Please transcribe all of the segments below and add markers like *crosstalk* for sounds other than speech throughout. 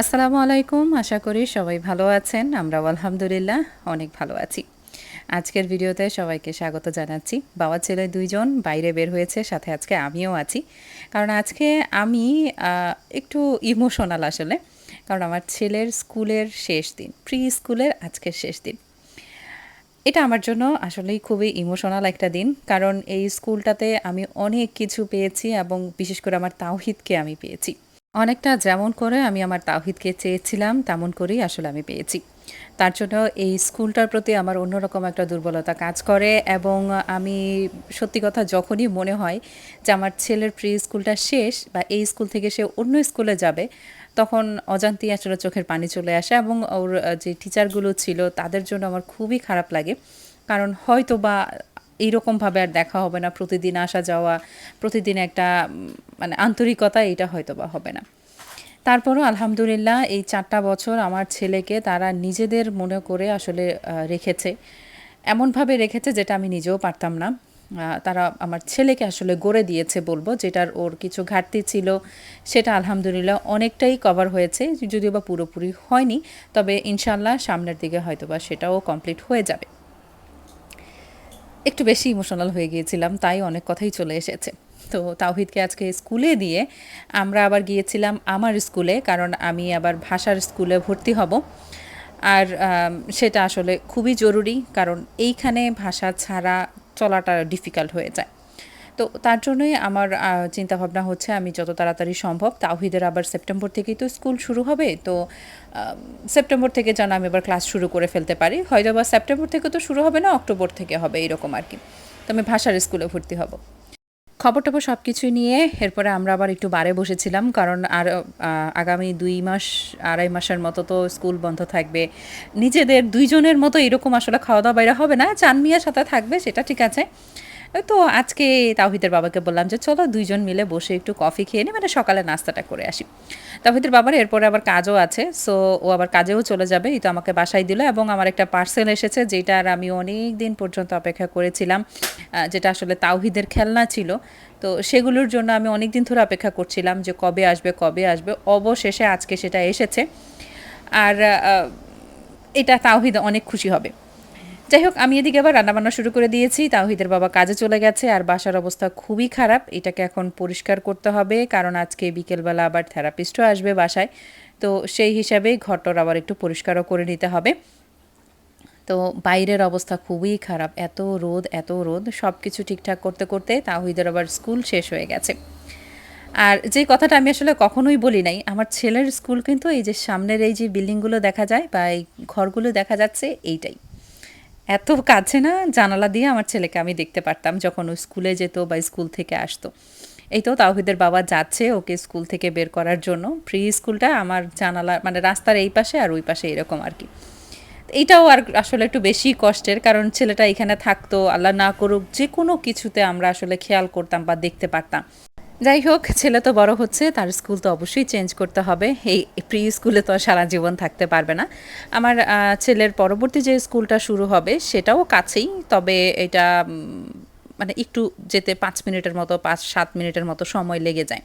আসসালামু আলাইকুম, আশা করি সবাই ভালো আছেন, আমরাও আলহামদুলিল্লাহ অনেক ভালো আছি। আজকের ভিডিওতে সবাইকে স্বাগত জানাচ্ছি। বাবা ছেলে দুইজন বাইরে বের হয়েছে, সাথে আজকে আমিও আছি। কারণ আজকে আমি একটু ইমোশনাল আসলে, কারণ আমার ছেলের স্কুলের শেষ দিন প্রি স্কুলের আজকের শেষ দিন। এটা আমার জন্য আসলেই খুবই ইমোশনাল একটা দিন, কারণ এই স্কুলটাতে আমি অনেক কিছু পেয়েছি এবং বিশেষ করে আমার তাওহিদকে আমি পেয়েছি। অনেকটা যেমন করে আমি আমার তাওহিদকে চেয়েছিলাম, তেমন করেই আসলে আমি পেয়েছি। তার জন্য এই স্কুলটার প্রতি আমার অন্যরকম একটা দুর্বলতা কাজ করে এবং আমি সত্যি কথা যখনই মনে হয় যে আমার ছেলের প্রি স্কুলটা শেষ বা এই স্কুল থেকে সে অন্য স্কুলে যাবে, তখন অজান্তেই আসলে চোখের পানি চলে আসে এবং ওর যে টিচারগুলো ছিল তাদের জন্য আমার খুবই খারাপ লাগে। কারণ হয়তো বা এইরকমভাবে আর দেখা হবে না, প্রতিদিন আসা যাওয়া, প্রতিদিন একটা মানে আন্তরিকতা এটা হয়তো বা হবে না। তারপরও আলহামদুলিল্লাহ এই চারটা বছর আমার ছেলেকে তারা নিজেদের মনে করে আসলে রেখেছে। এমনভাবে রেখেছে যেটা আমি নিজেও পারতাম না। তারা আমার ছেলেকে আসলে গড়ে দিয়েছে বলব, যেটার ওর কিছু ঘাটতি ছিল, সেটা আলহামদুলিল্লাহ অনেকটাই কভার হয়েছে, যদিও বা পুরোপুরি হয়নি, তবে ইনশাল্লাহ সামনের দিকে হয়তো বা সেটাও কমপ্লিট হয়ে যাবে। একটু বেশি ইমোশনাল হয়ে গিয়েছিলাম, তাই অনেক কথাই চলে এসেছে। তো তাওহিদকে আজকে স্কুলে দিয়ে আমরা আবার গিয়েছিলাম আমার স্কুলে, কারণ আমি আবার ভাষার স্কুলে ভর্তি হব। আর সেটা আসলে খুবই জরুরি, কারণ এইখানে ভাষা ছাড়া চলাটা ডিফিকাল্ট হয়ে যায়। তো তার জন্যই আমার চিন্তাভাবনা হচ্ছে আমি যত তাড়াতাড়ি সম্ভব, তাওহিদের আবার সেপ্টেম্বর থেকেই তো স্কুল শুরু হবে, তো সেপ্টেম্বর থেকে যেন আমি আবার ক্লাস শুরু করে ফেলতে পারি। হয়তো বা সেপ্টেম্বর থেকে তো শুরু হবে না, অক্টোবর থেকে হবে এরকম আর কি। তো আমি ভাষার স্কুলে ভর্তি হব। খবর টবর সব কিছুই নিয়ে এরপরে আমরা আবার একটু বারে বসেছিলাম, কারণ আর আগামী দুই মাস, আড়াই মাসের মতো তো স্কুল বন্ধ থাকবে। নিজেদের দুইজনের মতো এরকম আসলে খাওয়া দাওয়া বাইরে হবে না চান মিয়ার সাথে থাকবে, সেটা ঠিক আছে। তো আজকে তাওহিদের বাবাকে বললাম যে, চলো দুইজন মিলে বসে একটু কফি খেয়ে নিই মানে সকালে নাস্তাটা করে আসি। তাওহিদের বাবার এরপরে আবার কাজও আছে, সো ও আবার কাজেও চলে যাবে, এই তো আমাকে বাসায় দিল এবং আমার একটা পার্সেল এসেছে যেটার আমি অনেক দিন পর্যন্ত অপেক্ষা করেছিলাম যেটা আসলে তাওহিদের খেলনা ছিল। তো সেগুলোর জন্য আমি অনেক দিন ধরে অপেক্ষা করছিলাম যে, কবে আসবে কবে আসবে। অবশেষে আজকে সেটা এসেছে। আর এটা তাওহিদ অনেক খুশি হবে। যাই হোক আমি এদিকে আবার রান্নাবান্না শুরু করে দিয়েছি। তাওহিদের বাবা কাজে চলে গেছে আর বাসার অবস্থা খুবই খারাপ। এটাকে এখন পরিষ্কার করতে হবে, কারণ আজকে বিকেলবেলা আবার থেরাপিস্টও আসবে বাসায়। তো সেই হিসাবে ঘরটার আবার একটু পরিষ্কারও করে নিতে হবে। তো বাইরের অবস্থা খুবই খারাপ। এত রোদ এত রোদ সব কিছু ঠিকঠাক করতে করতে তাহিদের আবার স্কুল শেষ হয়ে গেছে। আর যে কথাটা আমি আসলে কখনোই বলি নাই, আমার ছেলের স্কুল কিন্তু এই যে সামনের এই যে বিল্ডিংগুলো দেখা যায় বা এই ঘরগুলো দেখা যাচ্ছে, এইটাই। এত কাছে না জানালা দিয়ে আমার ছেলেকে আমি দেখতে পারতাম যখন ও স্কুলে যেত বা স্কুল থেকে আসতো। এই তো তাওহিদের বাবা যাচ্ছে ওকে স্কুল থেকে বের করার জন্য। প্রি স্কুলটা আমার জানালা মানে রাস্তার এই পাশে আর ওই পাশে এরকম আর কি। এইটাও আর আসলে একটু বেশি কষ্টের কারণ ছেলেটা এখানে থাকতো, আল্লাহ না করুক যে কোনো কিছুতে আমরা আসলে খেয়াল করতাম বা দেখতে পারতাম। যাই হোক, ছেলে তো বড় হচ্ছে, তার স্কুল তো অবশ্যই চেঞ্জ করতে হবে। এই প্রি স্কুলে তো সারা জীবন থাকতে পারবে না। আমার ছেলের পরবর্তী যে স্কুলটা শুরু হবে, সেটাও কাছেই, তবে এটা মানে একটু যেতে পাঁচ মিনিটের মতো, পাঁচ, সাত মিনিটের মতো সময় লেগে যায়।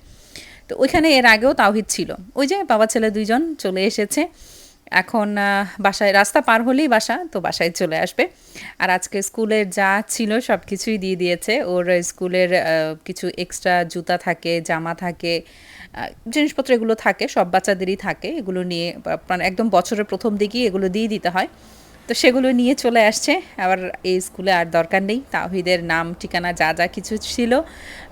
তো ওইখানে এর আগেও তাওহিদ ছিল। ওই যে বাবা ছেলে দুইজন চলে এসেছে। এখন বাসায়, রাস্তা পার হলেই বাসা, তো বাসায় চলে আসবে। আর আজকে স্কুলের যা ছিল সব কিছুই দিয়ে দিয়েছে। ওর স্কুলের কিছু এক্সট্রা জুতা থাকে, জামা থাকে জিনিসপত্র এগুলো থাকে, সব বাচ্চাদেরই থাকে। এগুলো নিয়ে মানে একদম বছরের প্রথম দিকেই এগুলো দিয়ে দিতে হয়। তো সেগুলো নিয়ে চলে আসছে। আবার এই স্কুলে আর দরকার নেই। তাহিদের নাম, ঠিকানা যা যা কিছু ছিল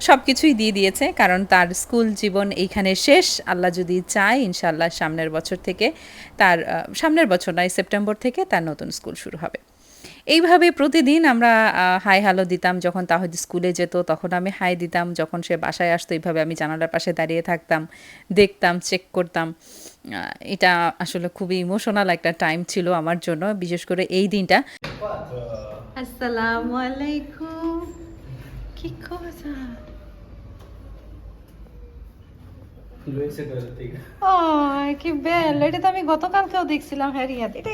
সব কিছুই দিয়ে দিয়েছে। কারণ তার স্কুল জীবন এইখানে শেষ। আল্লাহ যদি চায় ইনশাল্লাহ সামনের বছর থেকে তার সামনের বছর নয়, সেপ্টেম্বর থেকে তার নতুন স্কুল শুরু হবে। এইভাবে প্রতিদিন আমরা হাই হ্যালো দিতাম যখন তাহিদ স্কুলে যেত তখন আমি হাই দিতাম যখন সে বাসায় আসতো এইভাবে আমি জানালার পাশে দাঁড়িয়ে থাকতাম দেখতাম চেক করতাম। আহ, এটা আসলে খুবই ইমোশনাল একটা টাইম ছিল আমার জন্য বিশেষ করে এই দিনটা। আসসালামু আলাইকুম। কি কথা ও কি বেল এটা তো আমি গতকালকেও দেখছিলাম হ্যারিয়াত এটা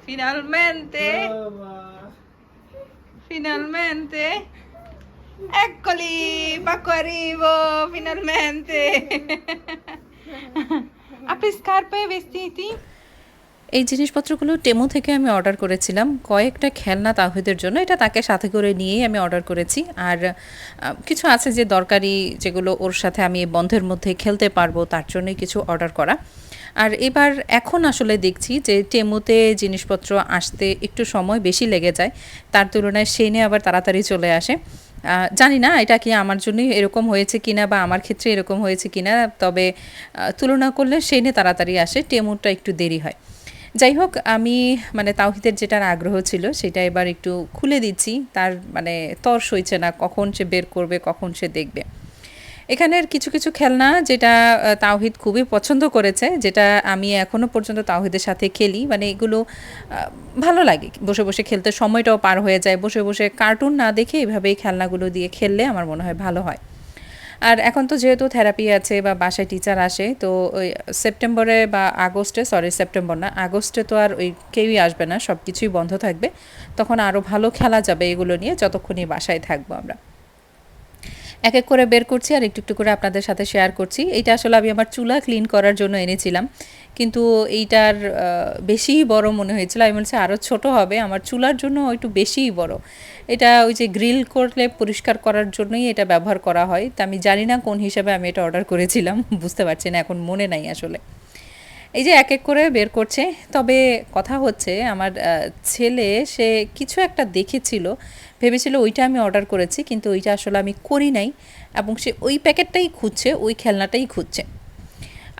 Finalmente! Mamma. Finalmente! Eccoli! Pacco arrivo! Finalmente! *laughs* Apri scarpe, vestiti? এই জিনিসপত্রগুলো টেমো থেকে আমি অর্ডার করেছিলাম কয়েকটা খেলনা তাহিদের জন্য এটা তাকে সাথে করে নিয়েই আমি অর্ডার করেছি আর কিছু আছে যে দরকারি যেগুলো ওর সাথে আমি বন্ধের মধ্যে খেলতে পারব তার জন্যই কিছু অর্ডার করা আর এবার এখন আসলে দেখছি যে টেমোতে জিনিসপত্র আসতে একটু সময় বেশি লেগে যায়। তার তুলনায় সেনে আবার তাড়াতাড়ি চলে আসে। জানি না এটা কি আমার জন্যই এরকম হয়েছে কিনা বা আমার ক্ষেত্রে এরকম হয়েছে কিনা, তবে তুলনা করলে সেনে তাড়াতাড়ি আসে টেমোটা একটু দেরি হয়। যাই হোক, আমি মানে তাওহিদের যেটার আগ্রহ ছিল সেটা এবার একটু খুলে দিচ্ছি। তার মানে তর সইছে না, কখন সে বের করবে, কখন সে দেখবে। এখানের কিছু কিছু খেলনা যেটা তাওহিদ খুবই পছন্দ করেছে, যেটা আমি এখনও পর্যন্ত তাওহিদের সাথে খেলি। মানে এগুলো ভালো লাগে। বসে বসে খেলতে সময়টাও পার হয়ে যায়। বসে বসে কার্টুন না দেখে এভাবেই খেলনাগুলো দিয়ে খেললে আমার মনে হয় ভালো হয়। আর এখন তো যেহেতু থেরাপি আছে বা বাসায় টিচার আসে, তো ওই সেপ্টেম্বরে বা আগস্টে, সরি, সেপ্টেম্বর না, আগস্টে তো আর ওই কেউই আসবে না সব কিছুই বন্ধ থাকবে। তখন আরও ভালো খেলা যাবে এগুলো নিয়ে, যতক্ষণই বাসায় থাকব আমরা। এক এক করে বের করছি আর একটু একটু করে আপনাদের সাথে শেয়ার করছি। এইটা আসলে আমি আমার চুলা ক্লিন করার জন্য এনেছিলাম। কিন্তু এইটার বেশিই বড় মনে হয়েছিল। আমি বলছি আরও ছোট হবে। আমার চুলার জন্য একটু বেশিই বড়। এটা ওই যে গ্রিল করলে পরিষ্কার করার জন্যই এটা ব্যবহার করা হয়। তা আমি জানি না কোন হিসাবে আমি এটা অর্ডার করেছিলাম। *laughs* বুঝতে পারছি না, এখন মনে নাই আসলে। এই যে এক এক করে বের করছে। তবে কথা হচ্ছে, আমার ছেলে, সে কিছু একটা দেখেছিল। ভেবেছিল ওইটা আমি অর্ডার করেছি, কিন্তু ওইটা আসলে আমি করি নাই এবং সে ওই প্যাকেটটাই খুঁজছে, ওই খেলনাটাই খুঁজছে।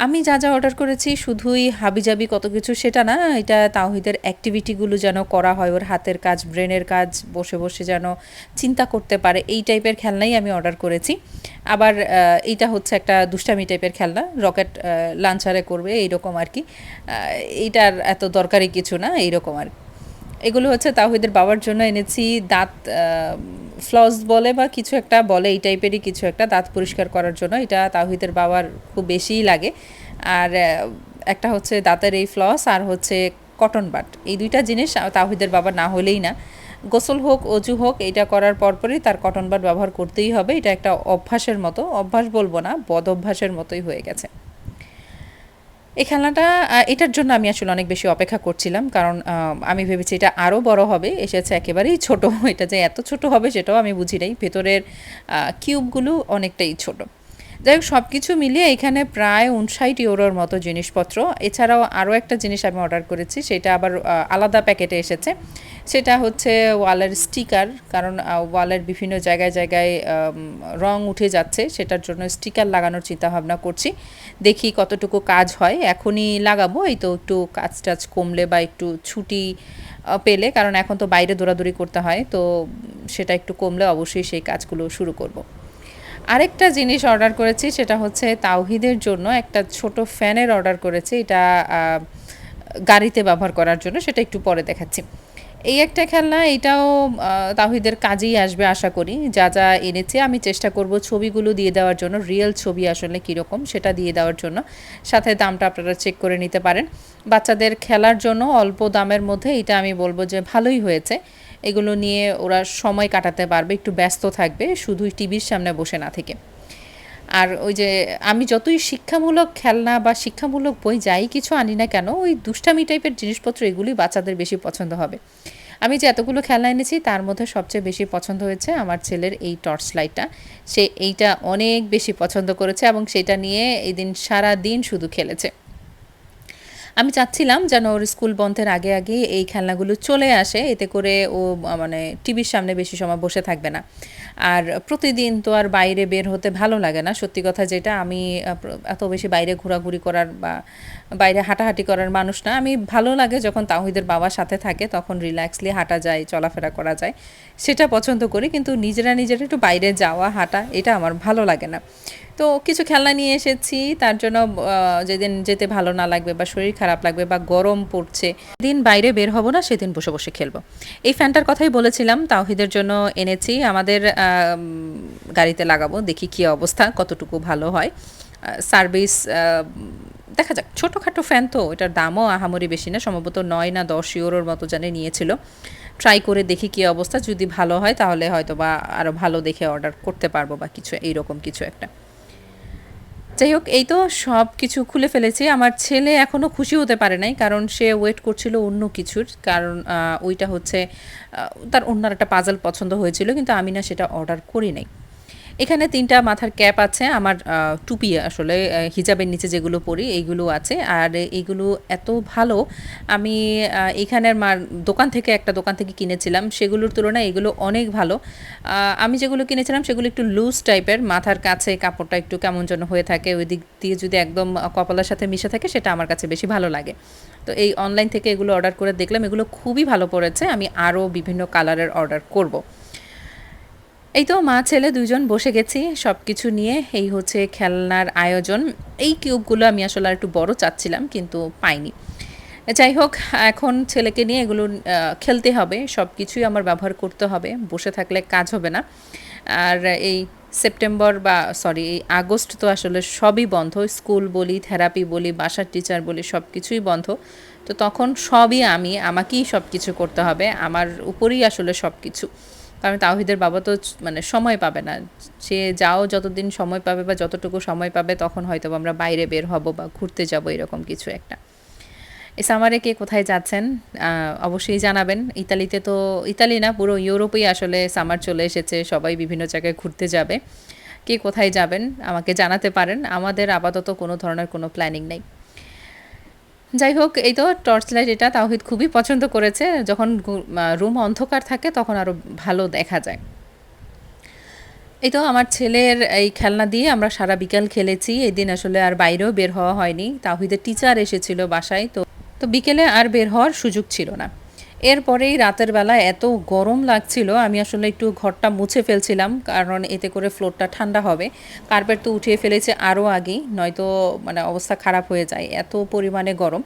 আমি যা যা অর্ডার করেছি, শুধুই হাবিজাবি কত কিছু সেটা না, এটা তাওহিদের অ্যাক্টিভিটিগুলো যেন করা হয়, ওর হাতের কাজ ব্রেনের কাজ, বসে বসে যেন চিন্তা করতে পারে, এই টাইপের খেলনাই আমি অর্ডার করেছি। আবার এইটা হচ্ছে একটা দুষ্টামি টাইপের খেলনা রকেট লাঞ্চারে করবে, এইরকম আর কি। এইটার এত দরকারি কিছু না, এইরকম আর কি। এগুলো হচ্ছে তাহিদের বাবার জন্য এনেছি, দাঁত ফ্লস বলে বা কিছু একটা বলে, এই টাইপেরই কিছু একটা দাঁত পরিষ্কার করার জন্য। এটা তাহিদের বাবার খুব বেশিই লাগে। আর একটা হচ্ছে দাঁতের এই ফ্লস আর হচ্ছে কটন বাট এই দুইটা জিনিস তাহিদের বাবা না হলেই না। গোসল হোক, অজু হোক, এটা করার পরপরই তার কটন বাট ব্যবহার করতেই হবে। এটা একটা অভ্যাসের মতো। অভ্যাস বলব না, বদ অভ্যাসের মতোই হয়ে গেছে। এই খেলাটা এটার জন্য আমি আসলে অনেক বেশি অপেক্ষা করছিলাম, কারণ আমি ভেবেছি এটা আরও বড় হবে, এসেছে একেবারেই ছোট, *laughs* এটা যে এত ছোট হবে সেটাও আমি বুঝি নাই, ভেতরের কিউবগুলো অনেকটাই ছোট। যাই হোক সব কিছু মিলিয়ে এখানে প্রায় উনষাট ইউরোর মতো জিনিসপত্র। এছাড়াও আরও একটা জিনিস আমি অর্ডার করেছি, সেটা আবার আলাদা প্যাকেটে এসেছে। সেটা হচ্ছে ওয়ালের স্টিকার, কারণ ওয়ালের বিভিন্ন জায়গায় জায়গায় রং উঠে যাচ্ছে, সেটার জন্য স্টিকার লাগানোর চিন্তা ভাবনা করছি। দেখি কতটুকু কাজ হয়, এখনই লাগাবো, এই তো একটু কাজ টাজ কমলে বা একটু ছুটি পেলে, কারণ এখন তো বাইরে দৌড়াদৌড়ি করতে হয়, তো সেটা একটু কমলে অবশ্যই সেই কাজগুলো শুরু করব। আরেকটা জিনিস অর্ডার করেছি সেটা হচ্ছে তাওহিদের জন্য একটা ছোট ফ্যানের অর্ডার করেছি এটা গাড়িতে ব্যবহার করার জন্য সেটা একটু পরে দেখাচ্ছি। এই একটা খেলনা এটাও আহ, তাওহিদের কাজেই আসবে আশা করি। যা যা এনেছে আমি চেষ্টা করব ছবিগুলো দিয়ে দেওয়ার জন্য রিয়েল ছবি আসলে কীরকম সেটা দিয়ে দেওয়ার জন্য। সাথে দামটা আপনারা চেক করে নিতে পারেন। বাচ্চাদের খেলার জন্য অল্প দামের মধ্যে এটা আমি বলব যে ভালোই হয়েছে। এগুলো নিয়ে ওরা সময় কাটাতে পারবে, একটু ব্যস্ত থাকবে শুধুই টিভির সামনে বসে না থেকে। আর ওই যে আমি যতই শিক্ষামূলক খেলনা বা শিক্ষামূলক বই যাই কিছু আনি না কেন, ওই দুষ্টামি টাইপের জিনিসপত্র এগুলি বাচ্চাদের বেশি পছন্দ হবে। আমি যে এতগুলো খেলনা এনেছি, তার মধ্যে সবচেয়ে বেশি পছন্দ হয়েছে আমার ছেলের এই টর্চ লাইটটা। সে এইটা অনেক বেশি পছন্দ করেছে এবং সেটা নিয়ে এই দিন সারা দিন শুধু খেলেছে। আমি চাচ্ছিলাম যেন ওর স্কুল বন্ধের আগে আগে এই খেলনাগুলো চলে আসে, এতে করে ও মানে টিভির সামনে বেশি সময় বসে থাকবে না। আর প্রতিদিন তো আর বাইরে বের হতে ভালো লাগে না। সত্যি কথা যেটা, আমি এত বেশি বাইরে ঘোরাঘুরি করার বা বাইরে হাঁটাহাঁটি করার মানুষ না। আমি ভালো লাগে যখন তাহিদের বাবার সাথে থাকে, তখন রিল্যাক্সলি হাঁটা যায়, চলাফেরা করা যায়। সেটা পছন্দ করি, কিন্তু নিজেরা নিজেরা একটু বাইরে যাওয়া, হাঁটা, এটা আমার ভালো লাগে না। তো কিছু খেলনা নিয়ে এসেছি। তার জন্য যেদিন যেতে ভালো না লাগবে বা শরীর খারাপ লাগবে বা গরম পড়ছে দিন বাইরে বের হব না, সেদিন বসে বসে খেলব। এই ফ্যানটার কথাই বলেছিলাম, তাওহিদের জন্য এনেছি। আমাদের গাড়িতে লাগাবো, দেখি কী অবস্থা, কতটুকু ভালো হয়। সার্ভিস দেখা যাক, ছোটোখাটো ফ্যান তো, এটার দামও আহামরি বেশি না, সম্ভবত নয় না দশ ইউরোর মতো জানে নিয়েছিল। ট্রাই করে দেখি কী অবস্থা, যদি ভালো হয় তাহলে হয়তো বা আরও ভালো দেখে অর্ডার করতে পারব বা কিছু, এইরকম কিছু একটা। যাই হোক, এই তো সব কিছু খুলে ফেলেছি। আমার ছেলে এখনও খুশি হতে পারে নাই, কারণ সে ওয়েট করছিল অন্য কিছুর, কারণ ওইটা হচ্ছে তার অন্য একটা পাজল পছন্দ হয়েছিল, কিন্তু আমি না সেটা অর্ডার করি নাই। এখানে তিনটা মাথার ক্যাপ আছে, আমার টুপি আসলে হিজাবের নিচে যেগুলো পরি এইগুলো আছে। আর এইগুলো এত ভালো, আমি এখানের মার, দোকান থেকে, একটা দোকান থেকে কিনেছিলাম, সেগুলোর তুলনায় এগুলো অনেক ভালো। আমি যেগুলো কিনেছিলাম, সেগুলো একটু লুজ টাইপের মাথার কাছে কাপড়টা একটু কেমন যেন হয়ে থাকে, ওই দিক দিয়ে যদি একদম কপালের সাথে মিশে থাকে, সেটা আমার কাছে বেশি ভালো লাগে। তো এই অনলাইন থেকে এগুলো অর্ডার করে দেখলাম, এগুলো খুবই ভালো পড়েছে, আমি আরও বিভিন্ন কালারের অর্ডার করব। এই তো মা, ছেলে দুইজন বসে গেছি। সব কিছু নিয়ে এই হচ্ছে খেলনার আয়োজন। এই কিউবগুলো আমি আসলে আর একটু বড় চাচ্ছিলাম, কিন্তু পাইনি। যাই হোক, এখন ছেলেকে নিয়ে এগুলো খেলতে হবে। সব কিছুই আমার ব্যবহার করতে হবে। বসে থাকলে কাজ হবে না। আর এই সেপ্টেম্বর বা, সরি, এই আগস্ট তো আসলে সবই বন্ধ। স্কুল বলি, থেরাপি বলি, বাসার টিচার বলি সব কিছুই বন্ধ। তো তখন সবই আমি, আমাকেই সব কিছু করতে হবে। আমার উপরেই আসলে সব কিছু কারণ তাওহিদের বাবা তো মানে সময় পাবে না। সে যাও যতদিন সময় পাবে বা যতটুকু সময় পাবে তখন হয়তো আমরা বাইরে বের হব বা ঘুরতে যাব এরকম কিছু একটা। এই সামারে কে কোথায় যাচ্ছেন? অবশ্যই জানাবেন। ইতালিতে তো, ইতালি না, পুরো ইউরোপেই আসলে সামার চলে এসেছে। সবাই বিভিন্ন জায়গায় ঘুরতে যাবে। কে কোথায় যাবেন? আমাকে জানাতে পারেন। আমাদের আপাতত কোনো ধরনের কোনো প্ল্যানিং নেই। যাই হোক, এই তো টর্চ লাইট এটা তাওহিদ খুবই পছন্দ করেছে। যখন রুম অন্ধকার থাকে তখন আরও ভালো দেখা যায়। এই তো আমার ছেলের এই খেলনা দিয়ে আমরা সারা বিকাল খেলেছি। এই দিন আসলে আর বাইরেও বের হওয়া হয়নি। তাহিদের টিচার এসেছিল বাসায়, তো তো বিকেলে আর বের হওয়ার সুযোগ ছিল না। এরপরেই রাতের বেলা এত গরম লাগছিল, আমি আসলে একটু ঘরটা মুছে ফেলছিলাম, কারণ এতে করে ফ্লোরটা ঠান্ডা হবে। কার্পেট তো উঠিয়ে ফেলেছে আরও আগেই, নয়তো মানে অবস্থা খারাপ হয়ে যায়, এত পরিমাণে গরম।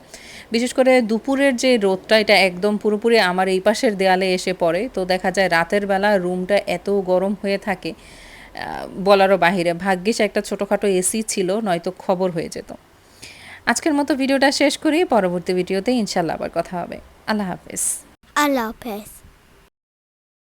বিশেষ করে দুপুরের যে রোদটা, এটা একদম পুরোপুরি আমার এই পাশের দেয়ালে এসে পড়ে। তো দেখা যায় রাতের বেলা রুমটা এত গরম হয়ে থাকে বলারও বাহিরে। ভাগ্যিস একটা ছোটোখাটো এসি ছিল, নয়তো খবর হয়ে যেত। আজকের মতো ভিডিওটা শেষ করি, পরবর্তী ভিডিওতে ইনশাল্লাহ আবার কথা হবে। আল্লাহ হাফেজ। and Lopez.